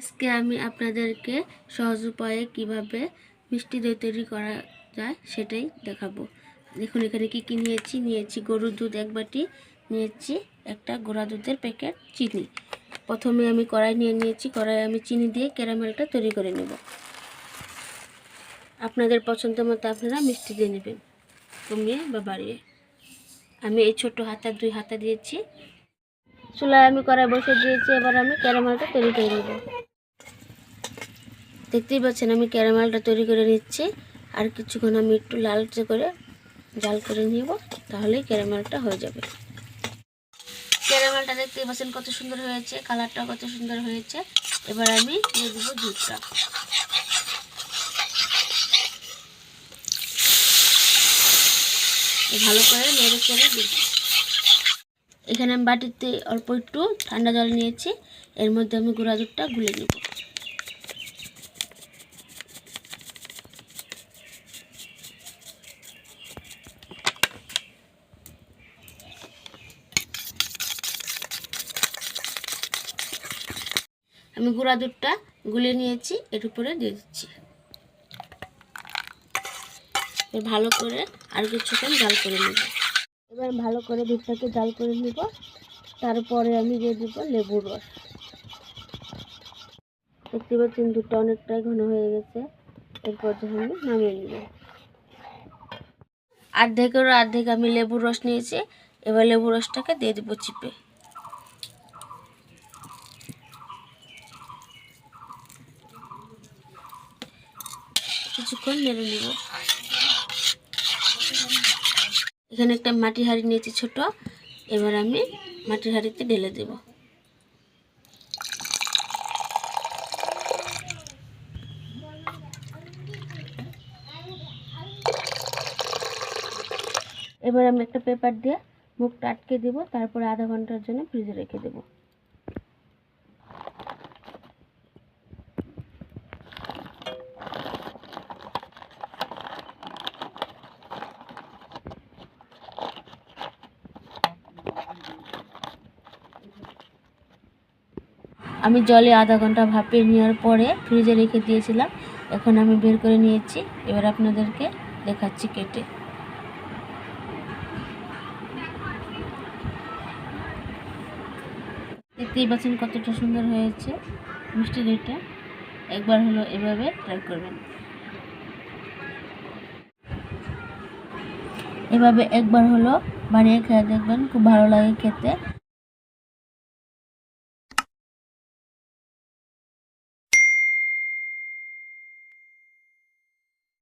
আজকে আমি আপনাদেরকে সহজ উপায়ে কীভাবে মিষ্টি দই তৈরি করা যায় সেটাই দেখাবো। দেখুন, এখানে কি কি নিয়েছি? নিয়েছি গরুর দুধ এক বাটি, নিয়েছি একটা গোড়া দুধের প্যাকেট চিনি। প্রথমে আমি কড়াই নিয়ে নিয়েছি, কড়াই আমি চিনি দিয়ে ক্যারামেলটা তৈরি করে নেব। আপনাদের পছন্দ মতো আপনারা মিষ্টি দিয়ে নেবেন, কমিয়ে বা বাড়িয়ে। আমি এই ছোট হাতা, দুই হাতা দিয়েছি। চুলায় আমি কড়াই বসে দিয়েছি, এবার আমি ক্যারামেলটা তৈরি করে নেব। দেখতেই পাচ্ছেন, আমি ক্যারামেলটা তৈরি করে নিচ্ছি। আর কিছুক্ষণ আমি একটু লালচে করে জাল করে নিব তাহলে ক্যারামেলটা হয়ে যাবে। ক্যারামেলটা দেখতেই পাচ্ছেন কত সুন্দর হয়েছে কালারটা কত সুন্দর হয়েছে। এবার আমি দিয়ে দেবো দুধটা। ভালো করে নেড়ে চেড়ে দিব। এখানে আমি বাটিতে অল্প একটু ঠান্ডা জল নিয়েছি, এর মধ্যে আমি গুঁড়া দুধটা গুলে নেব। আমি গুঁড়া দুধটা গুলে নিয়েছি, এর উপরে দিয়ে দিচ্ছি। ভালো করে আর কিছুক্ষণ জাল করে নেব। এবার ভালো করে দুধটাকে জাল করে নেব। তারপরে আমি দিয়ে দেব লেবুর রস। দেখতে পাচ্ছেন দুধটা অনেকটাই ঘন হয়ে গেছে। এরপর যখন আমি নামিয়ে নেব। অর্ধেকেরও অর্ধেক আমি লেবুর রস নিয়েছি। এবার লেবুর রসটাকে দিয়ে দেবো চিপে। কিছুক্ষণ নেড়ে নেব। এখানে একটা মাটির হাঁড়ি নিয়েছি ছোট। এবার আমি মাটির হাঁড়িতে ঢেলে দেব। এবার আমি একটা পেপার দিয়ে মুখটা আটকে দেব। তারপরে আধা ঘণ্টার জন্য ফ্রিজে রেখে দেব। আমি জলে আধা ঘণ্টা ভাপিয়ে নেওয়ার পরে ফ্রিজে রেখে দিয়েছিলাম। এখন আমি বের করে নিয়েছি। এবার আপনাদেরকে দেখাচ্ছি কেটে। দেখতেই পাচ্ছেন কতটা সুন্দর হয়েছে মিষ্টি দইটা একবার হলো এভাবে ট্রাই করবেন। এভাবে একবার হলো বানিয়ে খেয়ে দেখবেন, খুব ভালো লাগে খেতে।